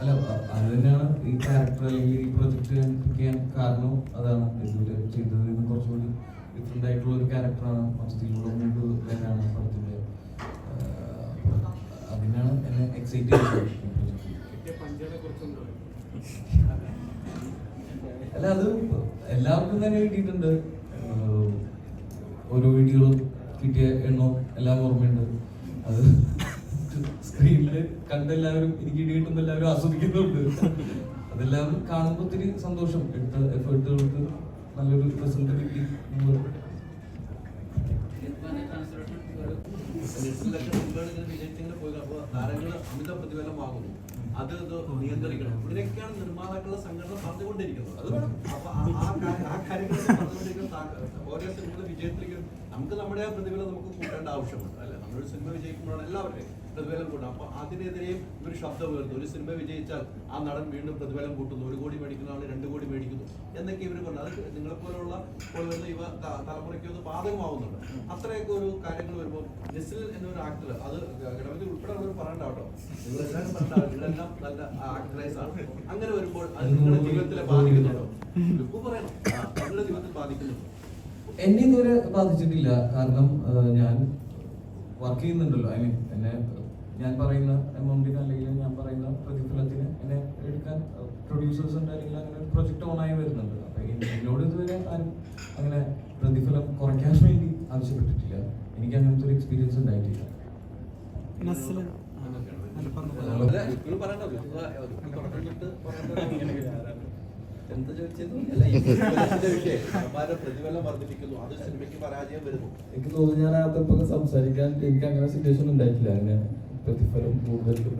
അല്ല അത് തന്നെയാണ്. ഈ ക്യാരക്ടർ അല്ലെങ്കിൽ ഈ പ്രൊജക്ട് ഞാൻ പിക്ക് ചെയ്യാൻ കാരണവും അതാണ്. ഇതുവരെ ചെയ്തതിൽ നിന്ന് കുറച്ചുകൂടി ഡിഫറെന്റ് ആയിട്ടുള്ള ഒരു ക്യാരക്ടറാണ് മൊത്തത്തിലുള്ള മൂഡ് തന്നെയാണ് പടത്തിന്റെ അതിനാണ് എന്നെ എക്സൈറ്റ്. കിട്ടിയ അല്ല അത് എല്ലാവർക്കും തന്നെ കിട്ടിയിട്ടുണ്ട്. ഓരോ വീഡിയോകളും കിട്ടിയ എണ്ണോ എല്ലാം ഓർമ്മയുണ്ട്. അത് സ്ക്രീനിൽ കണ്ട എല്ലാവരും എനിക്ക് ഇടി എല്ലാവരും ആസ്വദിക്കുന്നുണ്ട്. അതെല്ലാവരും കാണുമ്പോൾ ഒത്തിരി സന്തോഷം. എടുത്ത എഫേർട്ടുകൾക്ക് നല്ലൊരു റിസൾട്ട് കിട്ടി. നിയന്ത്രിക്കണം നിർമ്മാതാക്കളുടെ സംഘടന പറഞ്ഞുകൊണ്ടിരിക്കുന്നത് ആ- വിജയത്തിലേക്ക് നമുക്ക് നമ്മുടെ ആ പ്രതിഫലം നമുക്ക് കൂട്ടേണ്ട ആവശ്യമുണ്ട്. അല്ലെ? നമ്മളൊരു സിനിമ വിജയിക്കുമ്പോഴാണ് എല്ലാവരുടെയും പ്രതിഫലം കൂട്ടും. അപ്പൊ അതിനെതിരെയും ഒരു ശബ്ദം ഉയർന്നു ഒരു സിനിമ വിജയിച്ചാൽ ആ നടൻ വീണ്ടും പ്രതിഫലം കൂട്ടുന്നു. ഒരു കോടി മേടിക്കുന്ന ആൾ രണ്ട് കോടി മേടിക്കുന്നു. എന്നൊക്കെ ഇവർ പറഞ്ഞു. അത് നിങ്ങളെ പോലുള്ള യുവ തലമുറയ്ക്ക് ഒന്ന് ബാധകമാവുന്നുണ്ട്. അത്രയൊക്കെ ഒരു കാര്യങ്ങൾ വരുമ്പോൾ നെസിൽ എന്നൊരു ആക്ടർ അത് ഗണപതി ഉൾപ്പെടെ ഉള്ളവർ പറയണ്ട കേട്ടോ. നല്ല ആക്ടറൈസ് ആണ്. അങ്ങനെ വരുമ്പോൾ അത് നിങ്ങളുടെ ജീവിതത്തിലെ ബാധിക്കുന്നുണ്ടോ? ഇപ്പൊ പറയണം. നിങ്ങളുടെ ജീവിതത്തിൽ ബാധിക്കുന്നുണ്ടോ? എന്നെ ഇതുവരെ ബാധിച്ചിട്ടില്ല. കാരണം ഞാൻ വർക്ക് ചെയ്യുന്നുണ്ടല്ലോ. ഐ മീൻ എന്നെ ഞാൻ പറയുന്ന എമൗണ്ടിന് അല്ലെങ്കിൽ ഞാൻ പറയുന്ന പ്രതിഫലത്തിന് എന്നെ എടുക്കാൻ പ്രൊഡ്യൂസേഴ്സ് ഉണ്ട് അല്ലെങ്കിൽ അങ്ങനെ ഒരു പ്രൊജക്ട് ഓണായി വരുന്നുണ്ട്. അപ്പോൾ എന്നോട് ഇതുവരെ ആരും അങ്ങനെ പ്രതിഫലം കുറയ്ക്കാൻ വേണ്ടി ആവശ്യപ്പെട്ടിട്ടില്ല. എനിക്ക് അങ്ങനത്തെ ഒരു എക്സ്പീരിയൻസ് ഉണ്ടായിട്ടില്ല. എന്താ ചോദിച്ചത് പ്രതിഫലം വർദ്ധിപ്പിക്കുന്നു. അത് സിനിമയ്ക്ക് പരാജയം വരുന്നു. എനിക്ക് തോന്നുന്നു ഞാൻ അകത്തപ്പോ സംസാരിക്കാൻ എനിക്ക് അങ്ങനെ സിറ്റുവേഷൻ ഉണ്ടായിട്ടില്ല. അങ്ങനെ പ്രതിഫലം കൂടുതലും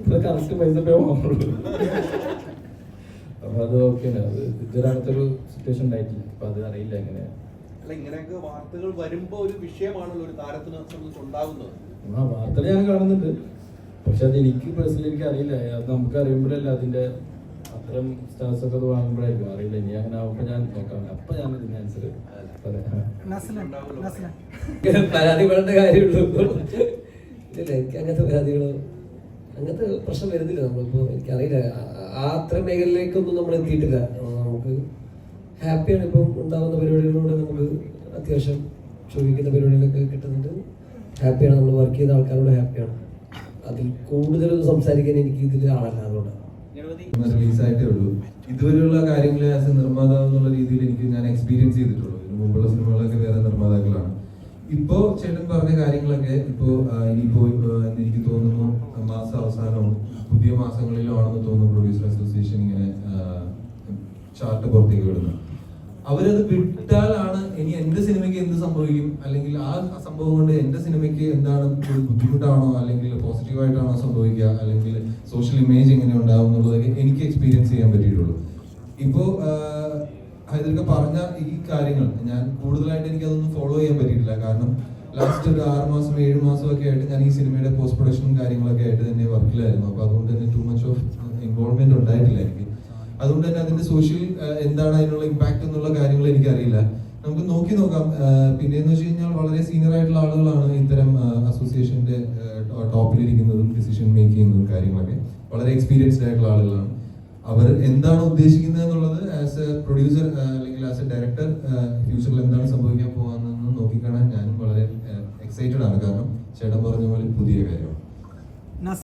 ഇവിടെ കറക്റ്റ് പൈസ പേ വാങ്ങുള്ളൂ. അപ്പൊ അത് ഓക്കെ അത് സിറ്റുവേഷൻ ഉണ്ടായിട്ടില്ല. അപ്പൊ അത് അറിയില്ല എങ്ങനെ. അല്ല ഇങ്ങനെയൊക്കെ വാർത്തകൾ വരുമ്പോ ഒരു വിഷയമാണല്ലോ ഒരു താരത്തിനെ സംബന്ധിച്ച് ഉണ്ടാകുന്നത് ആ വാർത്തകൾ ഞാൻ കാണുന്നുണ്ട്. പക്ഷെ അത് എനിക്ക് പേഴ്സണലി എനിക്ക് അറിയില്ല. അത് നമുക്ക് അറിയുമ്പോഴല്ല അതിന്റെ അത്തരം സ്റ്റാർസ് ഒക്കെ അത് വാങ്ങുമ്പോഴായിരിക്കും. അറിയില്ല. ഇനി അങ്ങനെ ആവുമ്പോ ഞാൻ നോക്കാം അപ്പൊ ഞാൻ ഇതിന് ആൻസർ പറയാം. പരാതി പരാതിപ്പെടേണ്ട കാര്യമുള്ളൂ. ഇല്ല എനിക്ക് അങ്ങനത്തെ പരാതികളോ അങ്ങനത്തെ പ്രശ്നം വരുന്നില്ല നമ്മളിപ്പോ. എനിക്കറിയില്ല. ആ- അത്ര മേഖലയിലേക്കൊന്നും നമ്മൾ എത്തിയിട്ടില്ല. നമുക്ക് ഹാപ്പിയാണ് ഇപ്പം ഉണ്ടാകുന്ന പരിപാടികളിലൂടെ നമുക്ക് അത്യാവശ്യം ചോദിക്കുന്ന പരിപാടികളൊക്കെ കിട്ടുന്നുണ്ട്. ഹാപ്പിയാണ് നമ്മൾ വർക്ക് ചെയ്യുന്ന ആൾക്കാരോട് ഹാപ്പിയാണ്. അതിൽ കൂടുതലൊന്നും സംസാരിക്കാൻ എനിക്ക് ഇതിൽ ആളല്ല അതുകൊണ്ടാണ് റിലീസായിട്ടേ ഉള്ളൂ. ഇതുവരെയുള്ള കാര്യങ്ങൾ ആസ് എ നിർമ്മാതാവ് എന്നുള്ള രീതിയിൽ എനിക്ക് ഞാൻ എക്സ്പീരിയൻസ് ചെയ്തിട്ടുള്ളൂ. ഇതിന് മുമ്പുള്ള സിനിമകളൊക്കെ വേറെ നിർമ്മാതാക്കളാണ്. ഇപ്പോ ചേട്ടൻ പറഞ്ഞ കാര്യങ്ങളൊക്കെ ഇപ്പോ ഇനിയിപ്പോ എനിക്ക് തോന്നുന്നു മാസ അവസാനവും പുതിയ മാസങ്ങളിലും ആണെന്ന് തോന്നുന്നു പ്രൊഡ്യൂസർ അസോസിയേഷൻ ഇങ്ങനെ ചാർട്ട് പുറത്തേക്ക് വിടുന്നത്. അവരത് വിട്ടാലാണ് ഇനി എന്റെ സിനിമയ്ക്ക് എന്ത് സംഭവിക്കും? അല്ലെങ്കിൽ ആ സംഭവം കൊണ്ട് എന്റെ സിനിമയ്ക്ക് എന്താണ് ബുദ്ധിമുട്ടാണോ? അല്ലെങ്കിൽ പോസിറ്റീവായിട്ടാണോ സംഭവിക്കുക? അല്ലെങ്കിൽ സോഷ്യൽ ഇമേജ് എങ്ങനെ ഉണ്ടാവും എന്നുള്ളതൊക്കെ എനിക്ക് എക്സ്പീരിയൻസ് ചെയ്യാൻ പറ്റിയിട്ടുള്ളൂ. ഇപ്പോ ഹൈദരൊക്കെ പറഞ്ഞ ഈ കാര്യങ്ങൾ ഞാൻ കൂടുതലായിട്ട് എനിക്ക് അതൊന്നും ഫോളോ ചെയ്യാൻ പറ്റിയിട്ടില്ല. കാരണം ലാസ്റ്റ് ഒരു ആറ് മാസം ഏഴ് മാസം ഒക്കെ ആയിട്ട് ഞാൻ ഈ സിനിമയുടെ പോസ്റ്റ് പ്രൊഡക്ഷനും കാര്യങ്ങളൊക്കെ ആയിട്ട് തന്നെ വർക്കിലായിരുന്നു. അപ്പൊ അതുകൊണ്ട് തന്നെ ടു മച്ച് ഓഫ് ഇൻവോൾവ്മെന്റ് ഉണ്ടായിട്ടില്ല എനിക്ക്. അതുകൊണ്ട് തന്നെ അതിന്റെ സോഷ്യൽ എന്താണ് അതിനുള്ള ഇമ്പാക്ട് എന്നുള്ള കാര്യങ്ങൾ എനിക്കറിയില്ല. നമുക്ക് നോക്കി നോക്കാം. പിന്നെ എന്ന് വെച്ച് കഴിഞ്ഞാൽ വളരെ സീനിയർ ആയിട്ടുള്ള ആളുകളാണ് ഇത്തരം അസോസിയേഷന്റെ ടോപ്പിലിരിക്കുന്നതും ഡിസിഷൻ മേക്ക് ചെയ്യുന്നതും കാര്യങ്ങളൊക്കെ. വളരെ എക്സ്പീരിയൻസ്ഡ് ആയിട്ടുള്ള ആളുകളാണ്. അവർ എന്താണ് ഉദ്ദേശിക്കുന്നത് എന്നുള്ളത് ആസ് എ പ്രൊഡ്യൂസർ അല്ലെങ്കിൽ ആസ് എ ഡയറക്ടർ ഫ്യൂച്ചറിൽ എന്താണ് സംഭവിക്കാൻ പോകുന്നതെന്ന് നോക്കിക്കാണാൻ ഞാനും വളരെ എക്സൈറ്റഡ് ആണ്. കാരണം ചേട്ടൻ പറഞ്ഞ പോലെ പുതിയ കാര്യമാണ്.